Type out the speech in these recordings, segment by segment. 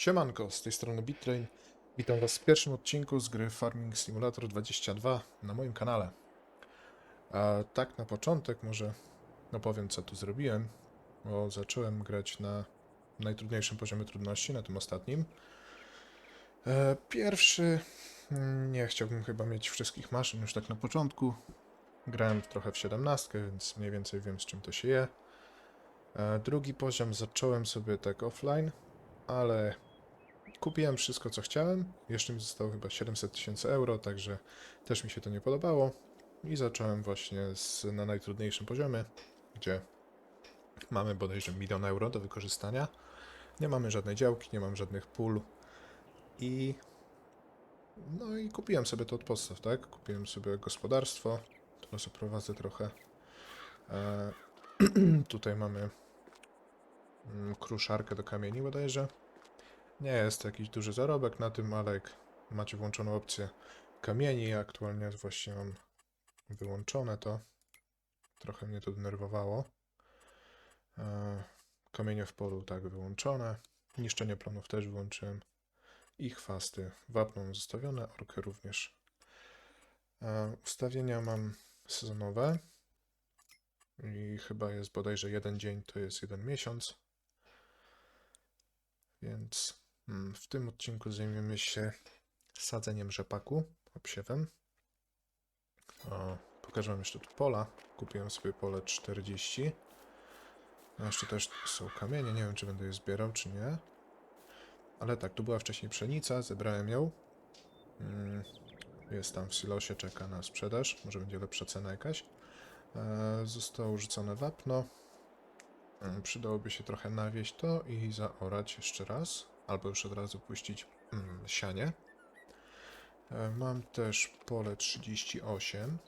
Siemanko, z tej strony Bitrain. Witam Was w pierwszym odcinku z gry Farming Simulator 22 na moim kanale. A tak na początek może opowiem co tu zrobiłem, bo zacząłem grać na najtrudniejszym poziomie trudności, na tym ostatnim. E, Pierwszy, mm, nie chciałbym chyba mieć wszystkich maszyn już tak na początku. Grałem trochę w 17, więc mniej więcej wiem z czym to się je. E, Drugi poziom zacząłem sobie tak offline, ale kupiłem wszystko, co chciałem. Jeszcze mi zostało chyba 700 tysięcy euro, także też mi się to nie podobało. I zacząłem właśnie z, na najtrudniejszym poziomie, gdzie mamy bodajże milion euro do wykorzystania. Nie mamy żadnej działki, nie mam żadnych pól. I no i kupiłem sobie to od podstaw, tak? Kupiłem sobie gospodarstwo. Teraz oprowadzę trochę. E, tutaj mamy mm, kruszarkę do kamieni bodajże. Nie jest jakiś duży zarobek na tym, ale jak macie włączoną opcję kamieni, aktualnie właśnie mam wyłączone to. Trochę mnie to denerwowało. E, Kamienie w polu tak wyłączone. Niszczenie planów też wyłączyłem. I chwasty. Wapno zostawione, orkę również. E, Ustawienia mam sezonowe. I chyba jest bodajże jeden dzień, to jest jeden miesiąc. Więc w tym odcinku zajmiemy się sadzeniem rzepaku, obsiewem. O, pokażę wam jeszcze tu pola. Kupiłem sobie pole 40. A jeszcze też są kamienie, nie wiem czy będę je zbierał czy nie. Ale tak, tu była wcześniej pszenica, zebrałem ją. Mm, Jest tam w silosie, czeka na sprzedaż. Może będzie lepsza cena jakaś. E, Zostało rzucone wapno. Mm, Przydałoby się trochę nawieść to i zaorać jeszcze raz, albo już od razu puścić mm, sianie. E, Mam też pole 38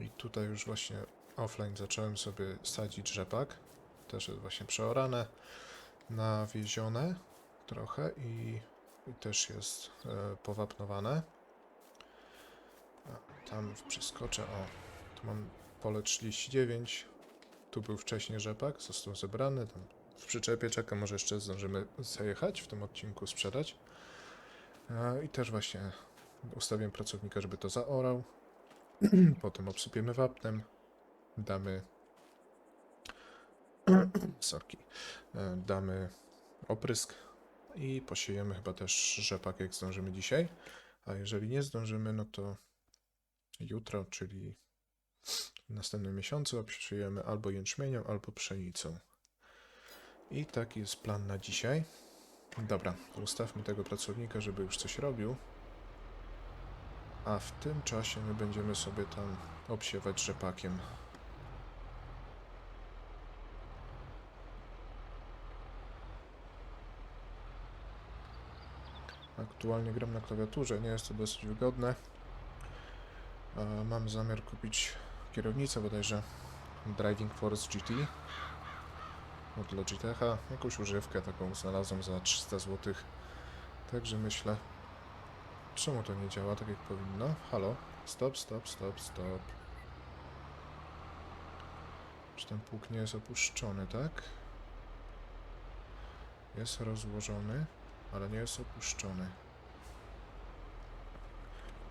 i tutaj już właśnie offline zacząłem sobie sadzić rzepak. Też jest właśnie przeorane, nawiezione trochę i, i też jest e, powapnowane. A, Tam przeskoczę, o, tu mam pole 39, tu był wcześniej rzepak, został zebrany. Tam w przyczepie czekam, może jeszcze zdążymy zajechać w tym odcinku, sprzedać. E, I też właśnie ustawiłem pracownika, żeby to zaorał. Potem obsypiemy wapnem. Damy. Sorki. E, Damy oprysk i posiejemy chyba też rzepak, jak zdążymy dzisiaj. A jeżeli nie zdążymy, no to jutro, czyli w następnym miesiącu obsiejemy albo jęczmieniem, albo pszenicą. I taki jest plan na dzisiaj. Dobra, ustawmy tego pracownika, żeby już coś robił. A w tym czasie my będziemy sobie tam obsiewać rzepakiem. Aktualnie gram na klawiaturze, nie jest to dosyć wygodne. Mam zamiar kupić kierownicę bodajże Driving Force GT od Logitecha. Jakąś używkę taką znalazłem za 300 zł. Także myślę, czemu to nie działa tak jak powinno? Halo? Stop, stop, stop, stop. Czy ten pług nie jest opuszczony, tak? Jest rozłożony, ale nie jest opuszczony.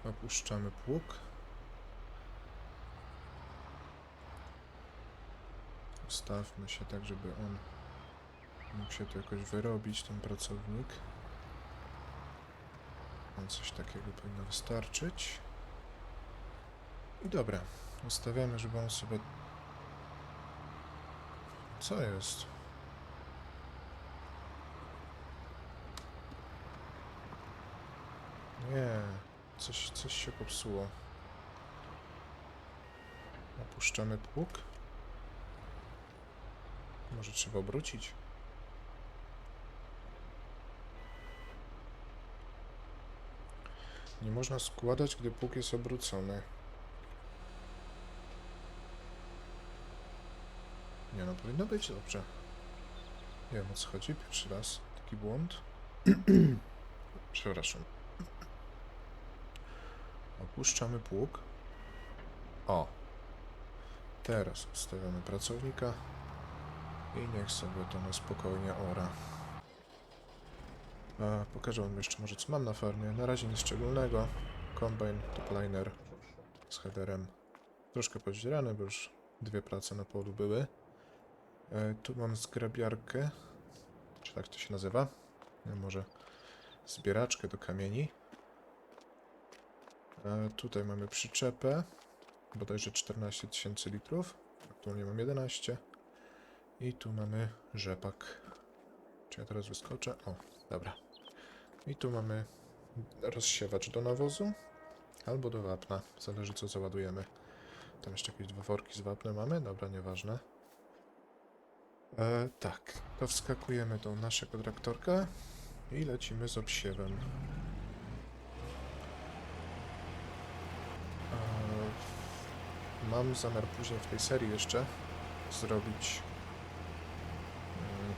Opuszczamy pług. Ustawmy się tak, żeby on mógł się tu jakoś wyrobić, ten pracownik. No, coś takiego powinno wystarczyć. I dobra, ustawiamy, żeby on sobie... Co jest? Nie, coś, coś się popsuło. Opuszczamy pług. Może trzeba obrócić? Nie można składać, gdy pług jest obrócony. Nie no, powinno być dobrze. Nie wiem o co chodzi, pierwszy raz taki błąd. Przepraszam. Opuszczamy pług. O. Teraz ustawiamy pracownika. I niech sobie to na spokojnie ora. E, pokażę wam jeszcze może co mam na farmie. Na razie nic szczególnego. Combine, topliner z headerem. Troszkę pozdzierany, bo już dwie prace na polu były. E, tu mam zgrabiarkę, czy tak to się nazywa? Nie, może zbieraczkę do kamieni. E, tutaj mamy przyczepę, bodajże 14 tysięcy litrów. Aktualnie mam 11. I tu mamy rzepak. Czy ja teraz wyskoczę? O, dobra. I tu mamy rozsiewacz do nawozu albo do wapna. Zależy co załadujemy. Tam jeszcze jakieś dwa worki z wapnem mamy. Dobra, nieważne. E, tak, to wskakujemy do naszego traktorka i lecimy z obsiewem. E, mam zamiar później w tej serii jeszcze zrobić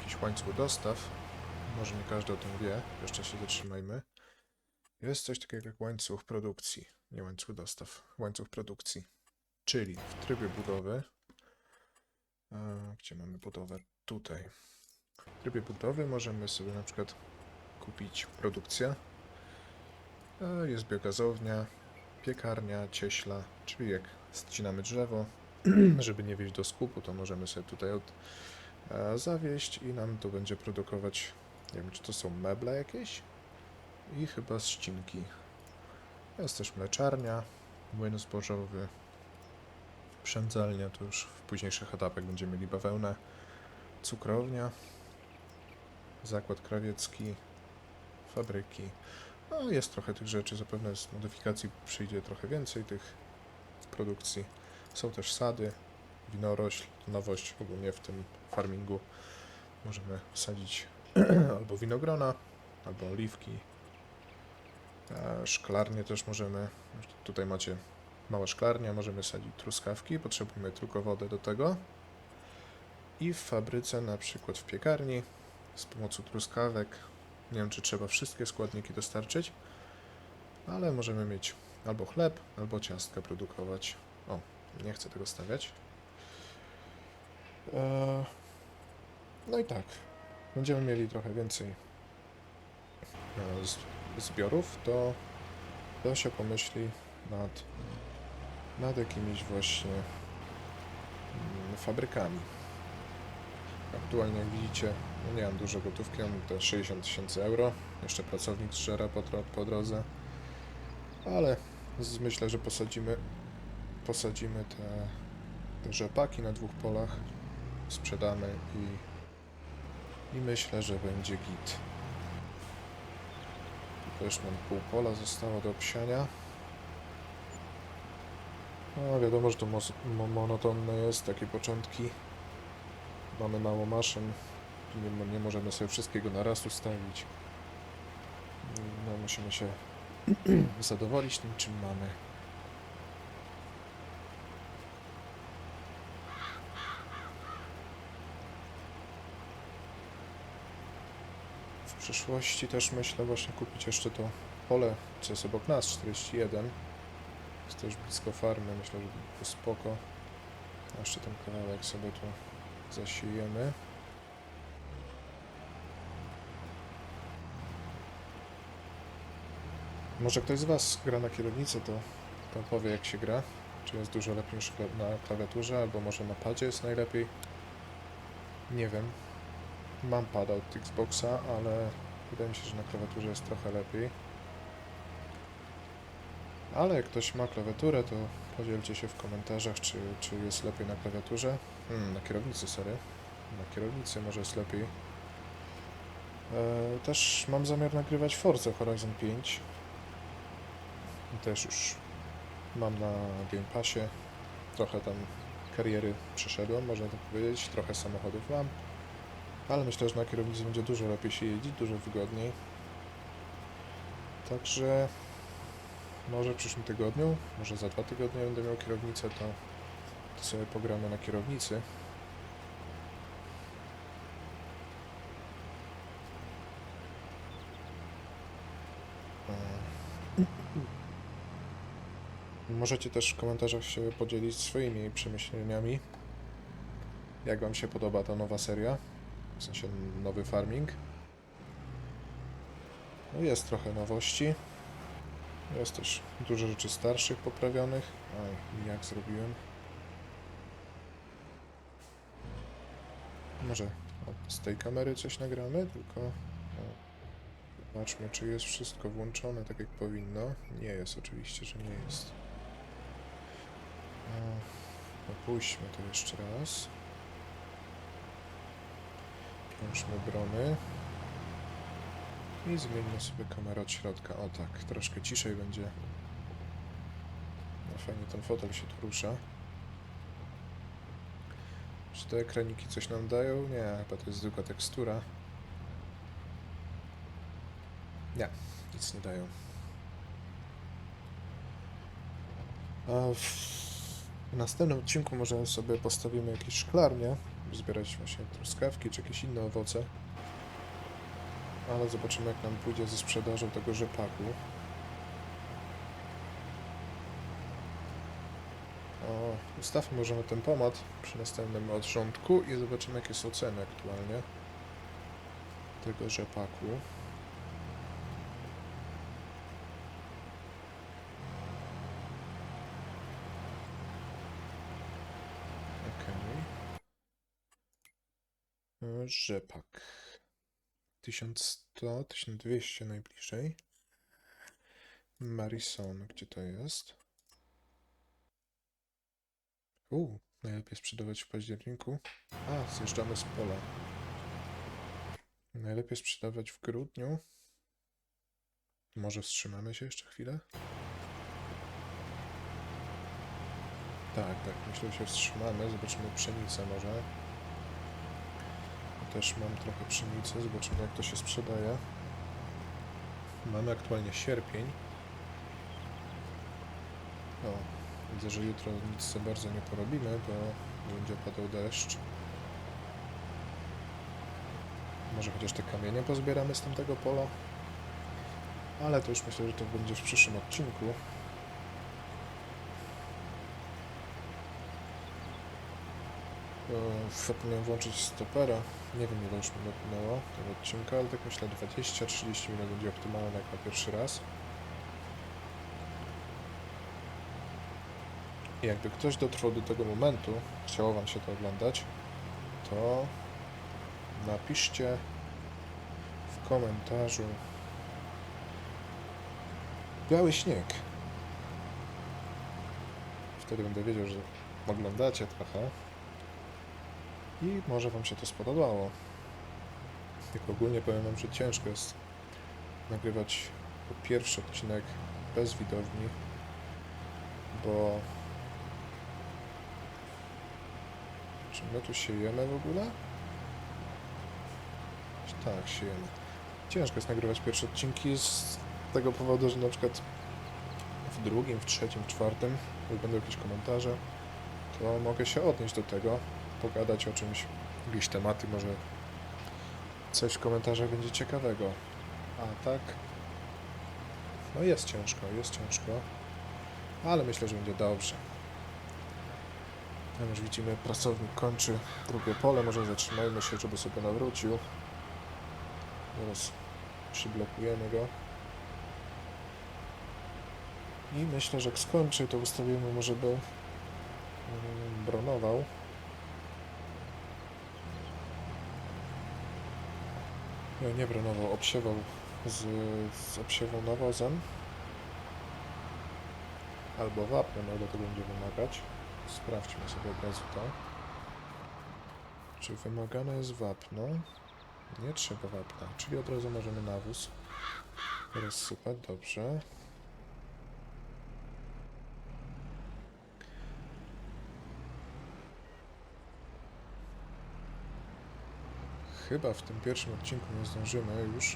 jakiś łańcuch dostaw. Może nie każdy o tym wie, jeszcze się zatrzymajmy. Jest coś takiego jak łańcuch produkcji, nie łańcuch dostaw, łańcuch produkcji. Czyli w trybie budowy, e, gdzie mamy budowę? Tutaj. W trybie budowy możemy sobie na przykład kupić produkcję. E, Jest biogazownia, piekarnia, cieśla, czyli jak ścinamy drzewo, żeby nie wieść do skupu, to możemy sobie tutaj od, zawieść i nam to będzie produkować, nie wiem czy to są meble jakieś i chyba ścinki. Jest też mleczarnia, młyn zbożowy, przędzalnia, to już w późniejszych etapach będziemy mieli bawełnę, cukrownia, zakład krawiecki, fabryki. No jest trochę tych rzeczy, zapewne z modyfikacji przyjdzie trochę więcej tych produkcji. Są też sady, winorośl, nowość ogólnie w tym farmingu. Możemy sadzić albo winogrona, albo oliwki. Szklarnie też możemy. Tutaj macie mała szklarnia, możemy sadzić truskawki, potrzebujemy tylko wodę do tego. I w fabryce, na przykład w piekarni, z pomocą truskawek, nie wiem czy trzeba wszystkie składniki dostarczyć, ale możemy mieć albo chleb, albo ciastka produkować. O, nie chcę tego stawiać. Eee, no i tak, będziemy mieli trochę więcej e, zbiorów, to, to się pomyśli nad, nad jakimiś właśnie mm, fabrykami. Aktualnie, jak widzicie, no nie mam dużo gotówki, mam te 60 tysięcy euro. Jeszcze pracownik zżera po, po drodze. Ale myślę, że posadzimy, posadzimy te, te rzepaki na dwóch polach, sprzedamy i, i myślę, że będzie git. Tu też mam pół pola zostało do obsiania. No wiadomo, że to mo- monotonne jest, takie początki. Mamy mało maszyn, nie, nie możemy sobie wszystkiego na raz ustawić. No, musimy się zadowolić tym, czym mamy. Przyszłości też myślę właśnie kupić jeszcze to pole, co jest obok nas, 41. Jest też blisko farmy, myślę, że by było spoko. Jeszcze ten kawałek sobie tu zasiejemy. Może ktoś z Was gra na kierownicy, to, to powie jak się gra. Czy jest dużo lepiej niż na klawiaturze, albo może na padzie jest najlepiej. Nie wiem. Mam pada od Xboxa, ale wydaje mi się, że na klawiaturze jest trochę lepiej. Ale jak ktoś ma klawiaturę, to podzielcie się w komentarzach, czy, czy jest lepiej na klawiaturze. Hmm, na kierownicy, sorry. Na kierownicy może jest lepiej. E, też mam zamiar nagrywać Forza Horizon 5. I Też już mam na Game Passie. Trochę tam kariery przeszedłem, można tak powiedzieć. Trochę samochodów mam. Ale myślę, że na kierownicy będzie dużo lepiej się jeździć, dużo wygodniej. Także może w przyszłym tygodniu, może za dwa tygodnie będę miał kierownicę, to, to sobie pogramy na kierownicy. E, Możecie też w komentarzach się podzielić swoimi przemyśleniami. Jak Wam się podoba ta nowa seria? W sensie nowy farming. No jest trochę nowości. Jest też dużo rzeczy starszych poprawionych. Oj, jak zrobiłem. Może z tej kamery coś nagramy, tylko zobaczmy, czy jest wszystko włączone tak jak powinno. Nie jest oczywiście, że nie jest. O, Opuśćmy to jeszcze raz. Włączmy brony. I zmieńmy sobie kamerę od środka. O tak, troszkę ciszej będzie. No fajnie ten fotel się tu rusza. Czy te ekraniki coś nam dają? Nie, chyba to jest zwykła tekstura. Nie, nic nie dają. A w następnym odcinku może sobie postawimy jakieś szklarnie, zbierać właśnie truskawki czy jakieś inne owoce. Ale zobaczymy jak nam pójdzie ze sprzedażą tego rzepaku. O, ustawmy możemy ten pomad przy następnym odrządku i zobaczymy jakie są ceny aktualnie tego rzepaku. Okej. E, Rzepak. 1100, 1200 najbliżej. Marison, gdzie to jest? U, najlepiej sprzedawać w październiku. A, zjeżdżamy z pola. Najlepiej sprzedawać w grudniu. Może wstrzymamy się jeszcze chwilę? Tak, tak, myślę, że się wstrzymamy. Zobaczymy pszenicę może. Też mam trochę pszenicy, zobaczymy jak to się sprzedaje. Mamy aktualnie sierpień. O, widzę, że jutro nic za bardzo nie porobimy, bo będzie padał deszcz. Może chociaż te kamienie pozbieramy z tamtego pola. Ale to już myślę, że to będzie w przyszłym odcinku. Zapomniałem włączyć stopera. Nie wiem ile już minut minęło tego odcinka, ale tak myślę 20-30 minut będzie optymalne jak na pierwszy raz. I jakby ktoś dotrwał do tego momentu, chciało wam się to oglądać, to napiszcie w komentarzu biały śnieg. Wtedy będę wiedział, że oglądacie trochę. I może Wam się to spodobało. Tylko ogólnie powiem Wam, że ciężko jest nagrywać po pierwszy odcinek bez widowni, bo czy my tu siejemy w ogóle? Tak, siejemy. Ciężko jest nagrywać pierwsze odcinki z tego powodu, że na przykład w drugim, w trzecim, w czwartym, jak będą jakieś komentarze, to mogę się odnieść do tego, pogadać o czymś, jakieś tematy, może coś w komentarzach będzie ciekawego. A tak, no jest ciężko, jest ciężko, ale myślę, że będzie dobrze. Tam już widzimy, pracownik kończy drugie pole, może zatrzymajmy się, żeby sobie nawrócił. Zaraz przyblokujemy go. I myślę, że jak skończy, to ustawimy mu, żeby mm, bronował. Nie, nie bronował, obsiewał z, z obsiewą nawozem. Albo wapnem, ale to będzie wymagać. Sprawdźmy sobie od razu to. Czy wymagane jest wapno? Nie trzeba wapna, czyli od razu możemy nawóz rozsypać, dobrze. Chyba w tym pierwszym odcinku nie zdążymy już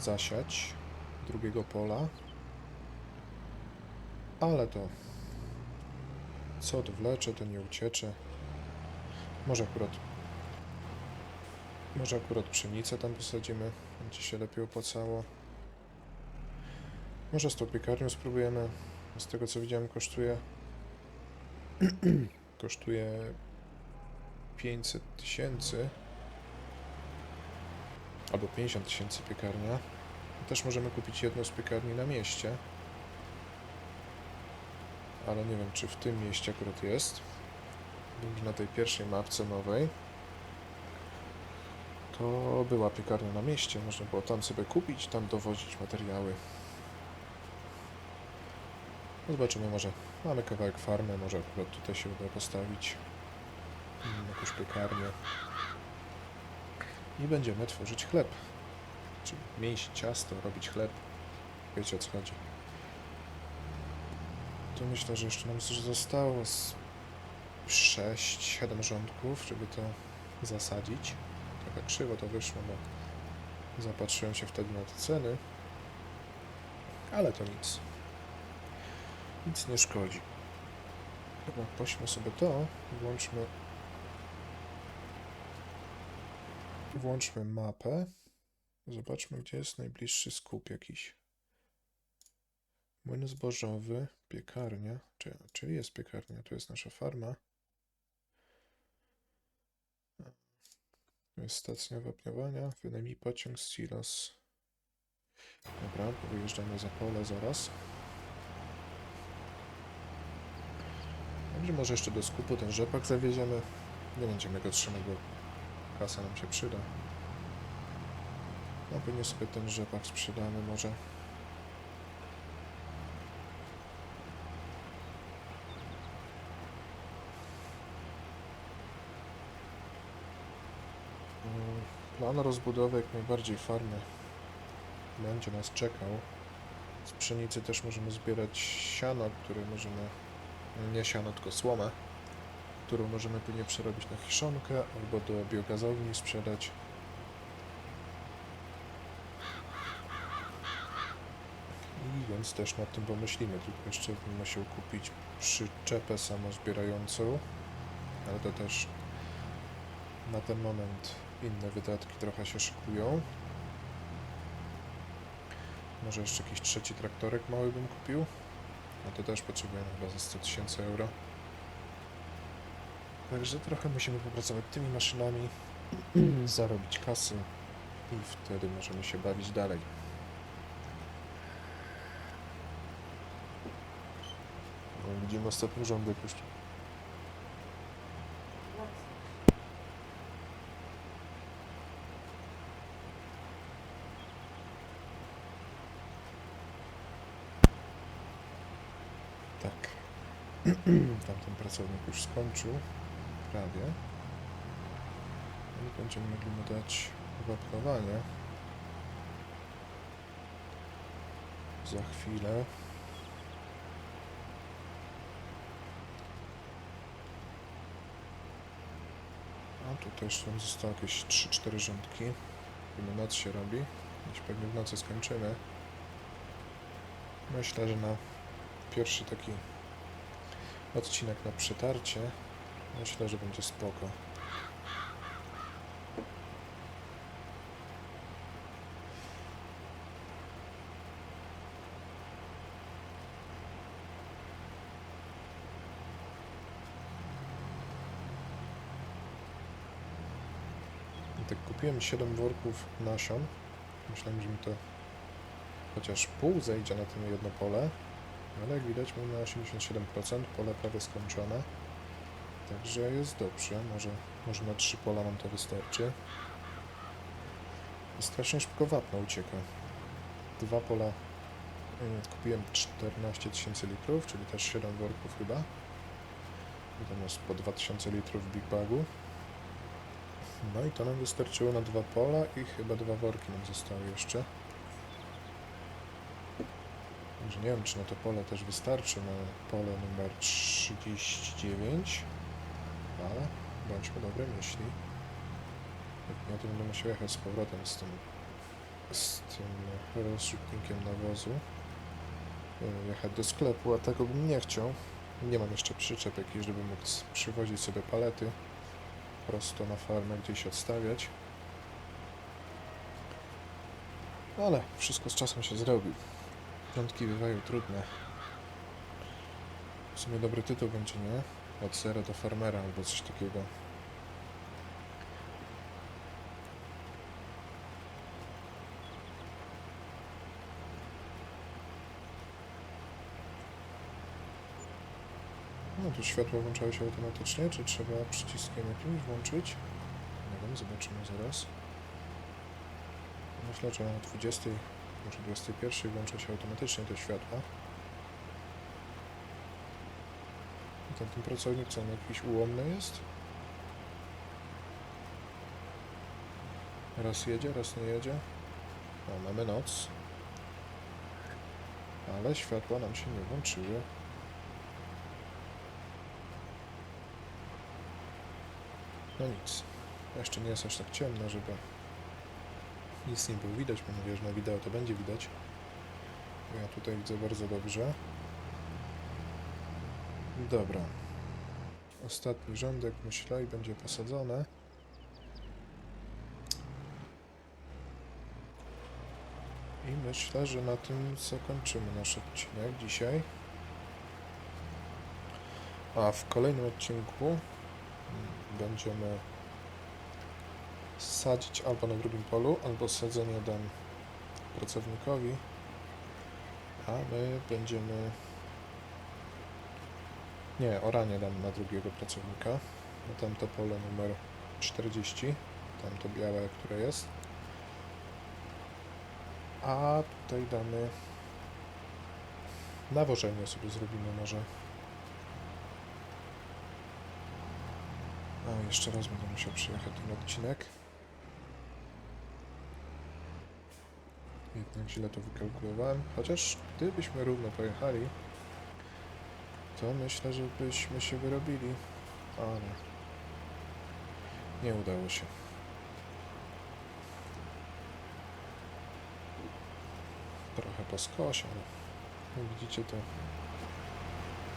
zasiać drugiego pola. Ale to co odwlecze, to nie uciecze. Może akurat może akurat pszenicę tam posadzimy, będzie się lepiej opłacało. Może z tą piekarnią spróbujemy. Z tego co widziałem kosztuje kosztuje 500 tysięcy albo 50 tysięcy piekarnia. Też możemy kupić jedną z piekarni na mieście. Ale nie wiem, czy w tym mieście akurat jest. Że na tej pierwszej mapce nowej to była piekarnia na mieście. Można było tam sobie kupić, tam dowozić materiały. No Zobaczymy, może mamy kawałek farmy, może akurat tutaj się uda postawić jakąś piekarnię. I będziemy tworzyć chleb. Czyli mieć ciasto, robić chleb. Wiecie o co chodzi. To myślę, że jeszcze nam zostało z 6-7 rządków, żeby to zasadzić. Trochę krzywo to wyszło, bo zapatrzyłem się wtedy na te ceny. Ale to nic. Nic nie szkodzi. Dobra, pośmy sobie to. Włączmy. Włączmy mapę. Zobaczmy, gdzie jest najbliższy skup jakiś. Młyn zbożowy, piekarnia. Czy, czyli jest piekarnia, tu jest nasza farma. Tu jest stacja wapniowania. Wynajmij pociąg z silos. Dobra, wyjeżdżamy za pole zaraz. Dobrze, może jeszcze do skupu ten rzepak zawieziemy. Nie będziemy go trzymać, bo kasa nam się przyda. No pewnie sobie ten rzepak sprzedamy może. Mm, Plan rozbudowy jak najbardziej farmy będzie nas czekał. Z pszenicy też możemy zbierać siano, które możemy, nie siano, tylko słomę, którą możemy później przerobić na kiszonkę albo do biogazowni sprzedać. I więc też nad tym pomyślimy, tylko jeszcze bym musiał kupić przyczepę samozbierającą, ale to też na ten moment inne wydatki trochę się szykują. Może jeszcze jakiś trzeci traktorek mały bym kupił. No to też potrzebujemy chyba za 100 tysięcy euro. Także trochę musimy popracować tymi maszynami, zarobić kasy i wtedy możemy się bawić dalej. No, widzimy ostatni rządek już. Tak. Tamten pracownik już skończył. Prawie. I będziemy mogli mu dać wapnowanie. Za chwilę. A tu też nam zostało jakieś 3-4 rządki. Pewnie noc się robi. Dziś pewnie w nocy skończymy. Myślę, że na pierwszy taki odcinek na przetarcie. Myślę, że będzie spoko. Tak kupiłem 7 worków nasion. Myślałem, że mi to chociaż pół zejdzie na tym jedno pole. Ale jak widać mamy na 87%, pole prawie skończone. Także jest dobrze, może, może na trzy pola nam to wystarczy. I Strasznie szybko wapno ucieka. Dwa pola y, kupiłem 14 tysięcy litrów, czyli też 7 worków chyba. Natomiast po 2000 litrów w Big Bagu. No i to nam wystarczyło na dwa pola i chyba dwa worki nam zostały jeszcze. Także nie wiem, czy na to pole też wystarczy, na pole numer 39, ale bądźmy dobre myśli. Nie, to będę musiał jechać z powrotem z tym, z tym rozrzutnikiem nawozu. y, Jechać do sklepu, a tego bym nie chciał. Nie mam jeszcze przyczep żeby móc przywozić sobie palety prosto na farmę gdzieś odstawiać. Ale wszystko z czasem się zrobi. Piątki bywają trudne. W sumie dobry tytuł będzie, nie? Od sera do farmera albo coś takiego. No tu światło włączało się automatycznie, czy trzeba przyciskiem jakimś włączyć? Nie wiem, zobaczymy zaraz. Myślę, że o 20, może 21 włącza się automatycznie to światło. Ten, ten pracownik co on jakiś ułomny jest? Raz jedzie, raz nie jedzie. O, mamy noc. Ale światła nam się nie włączyły. No nic. Jeszcze nie jest aż tak ciemno, żeby nic nie było widać. Mam nadzieję, że na wideo to będzie widać. Ja tutaj widzę bardzo dobrze. Dobra. Ostatni rządek myślę i będzie posadzone. I myślę, że na tym zakończymy nasz odcinek dzisiaj. A w kolejnym odcinku będziemy sadzić albo na drugim polu, albo sadzenie dam pracownikowi, a my będziemy... Nie, oranie dam na drugiego pracownika, na tamto pole numer 40, tamto białe, które jest. A tutaj damy... Nawożenie sobie zrobimy może. A, jeszcze raz będę musiał przyjechać ten odcinek. Jednak źle to wykalkulowałem. Chociaż gdybyśmy równo pojechali, to myślę, że byśmy się wyrobili. Ale nie udało się. Trochę po skosie, ale jak widzicie to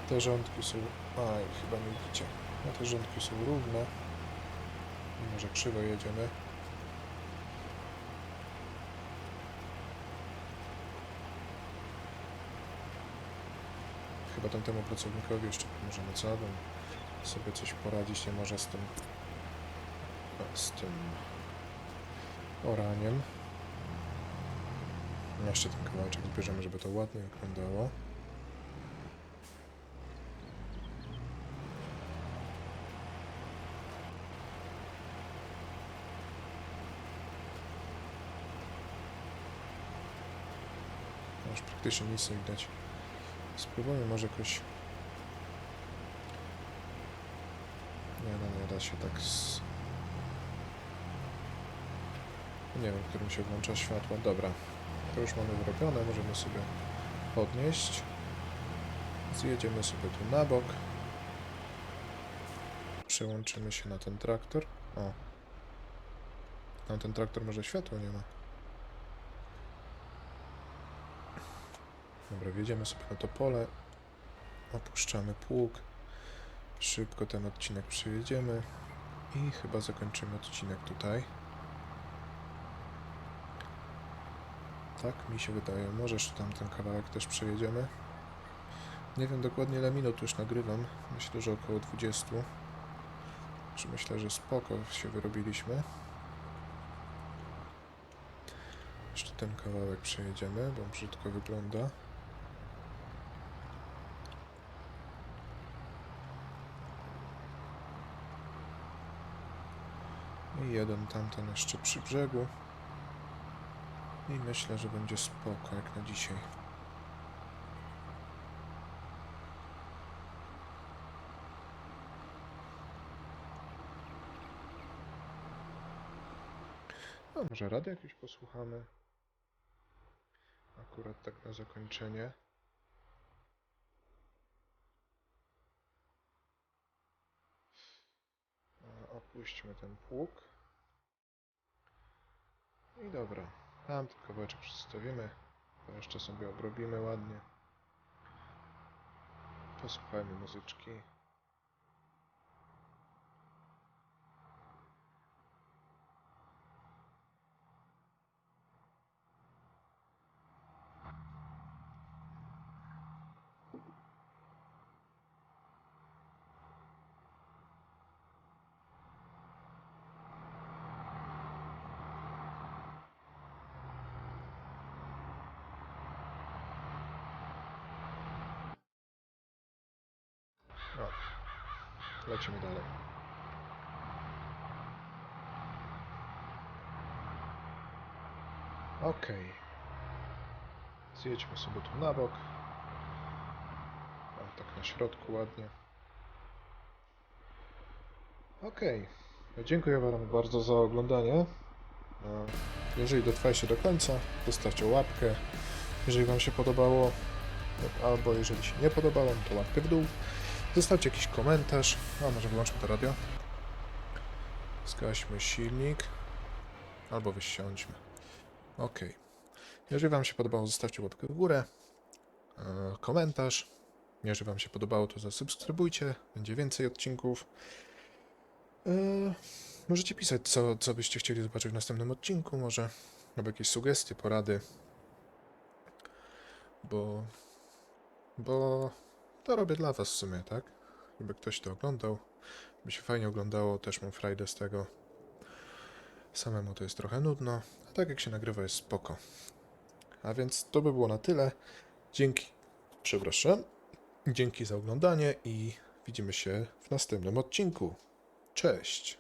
te rządki są... Aj, chyba nie widzicie. No te rządki są równe. Mimo, że krzywo jedziemy. Chyba tamtemu pracownikowi jeszcze pomożemy co? Sobie coś poradzić nie może z tym z tym oraniem. Jeszcze ten kawałeczek zbierzemy, żeby to ładnie wyglądało. Już praktycznie nic nie widać. Spróbujmy może jakoś... Nie, no nie da się tak z... Nie wiem, którym się włącza światło. Dobra, to już mamy wyrobione, możemy sobie podnieść. Zjedziemy sobie tu na bok. Przełączymy się na ten traktor. O. Na ten traktor może światło nie ma. Dobra, wjedziemy sobie na to pole. Opuszczamy pług. Szybko ten odcinek przejedziemy. I chyba zakończymy odcinek tutaj. Tak mi się wydaje. Może jeszcze tam ten kawałek też przejedziemy. Nie wiem dokładnie ile minut już nagrywam. Myślę, że około 20. Czy myślę, że spoko się wyrobiliśmy. Jeszcze ten kawałek przejedziemy, bo brzydko wygląda. I jeden tamten jeszcze przy brzegu. I myślę, że będzie spoko jak na dzisiaj. A może rady jakieś posłuchamy? Akurat tak na zakończenie. E, Opuśćmy ten pług. I dobra. Tam ten kawałeczek przedstawimy. To jeszcze sobie obrobimy ładnie. Posłuchajmy muzyczki. O, lecimy dalej. Okej. Zjedźmy sobie tu na bok. O, tak na środku ładnie. Okej. Dziękuję Wam bardzo za oglądanie. E, Jeżeli dotrwaliście do końca, zostawcie łapkę. Jeżeli Wam się podobało, albo jeżeli się nie podobało, no to łapkę w dół. Zostawcie jakiś komentarz. A może wyłączmy to radio. Zgaśmy silnik. Albo wysiądźmy. Ok. Jeżeli Wam się podobało, zostawcie łapkę w górę. e, Komentarz. Jeżeli Wam się podobało, to zasubskrybujcie. Będzie więcej odcinków. E, Możecie pisać, co, co byście chcieli zobaczyć w następnym odcinku, może. Albo jakieś sugestie, porady. Bo. Bo. To robię dla Was w sumie, tak? Żeby ktoś to oglądał. By się fajnie oglądało, też mam frajdę z tego. Samemu to jest trochę nudno, a tak jak się nagrywa jest spoko. A więc to by było na tyle. Dzięki, przepraszam. Dzięki za oglądanie i widzimy się w następnym odcinku. Cześć!